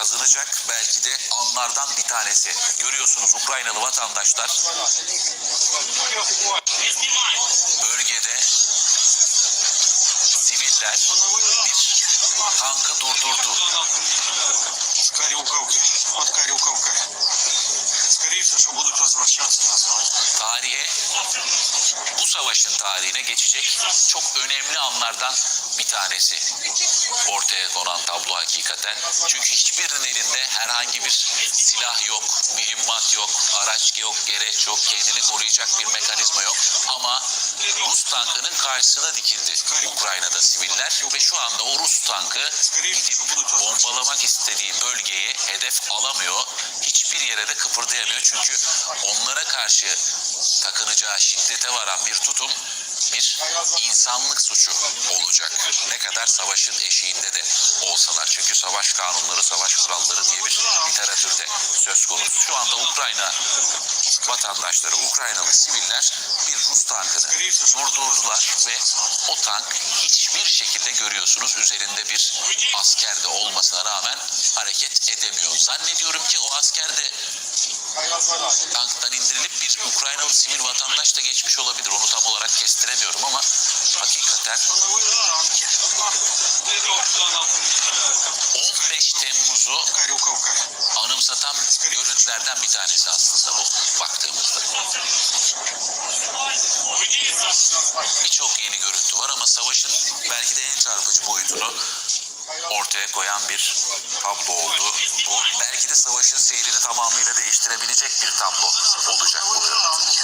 kazanacak belki de anlardan bir tanesi. Görüyorsunuz Ukraynalı vatandaşlar bölgede siviller bir tankı durdurdu. Карюковки. От Карюковка. Скорее всего, что будут возвращаться назад. Tarihe bu savaşın tarihine geçecek çok önemli anlardan bir tanesi. Ortaya konan tablo hakikaten. Çünkü hiçbirinin elinde herhangi bir silah yok, mühimmat yok, araç yok, gereç yok, kendini koruyacak bir mekanizma yok. Ama Rus tankının karşısına dikildi Ukrayna'da siviller ve şu anda o Rus tankı gidip bombalamak istediği bölgeyi hedef alamıyor. Hiçbir yere de kıpırdayamıyor. Çünkü onlara karşı takınacağı şiddete varan bir tutum bir insanlık suçu olacak. Ne kadar savaşın eşiğinde de olsalar. Çünkü savaş kanunları, savaş kuralları diye bir literatürde söz konusu. Şu anda Ukrayna vatandaşları, Ukraynalı siviller bir Rus tankını vurdurdular ve o tank hiçbir şekilde görüyorsunuz üzerinde bir asker de olmasına rağmen hareket edemiyor. Zannediyorum ki o asker de tanktan indirilip bir Ukraynalı sivil vatandaş da geçmiş olabilir. Onu tam olarak kestiremiyorum ama hakikaten 15 Temmuz'u anımsatan görüntülerden bir tanesi aslında bu baktığımızda. Birçok yeni görüntü var ama savaşın belki de en çarpıcı boyutunu ortaya koyan bir tablo oldu. Bu belki de savaşın seyrini tamamıyla değiştirebilecek bir tablo olacak bu görüntü.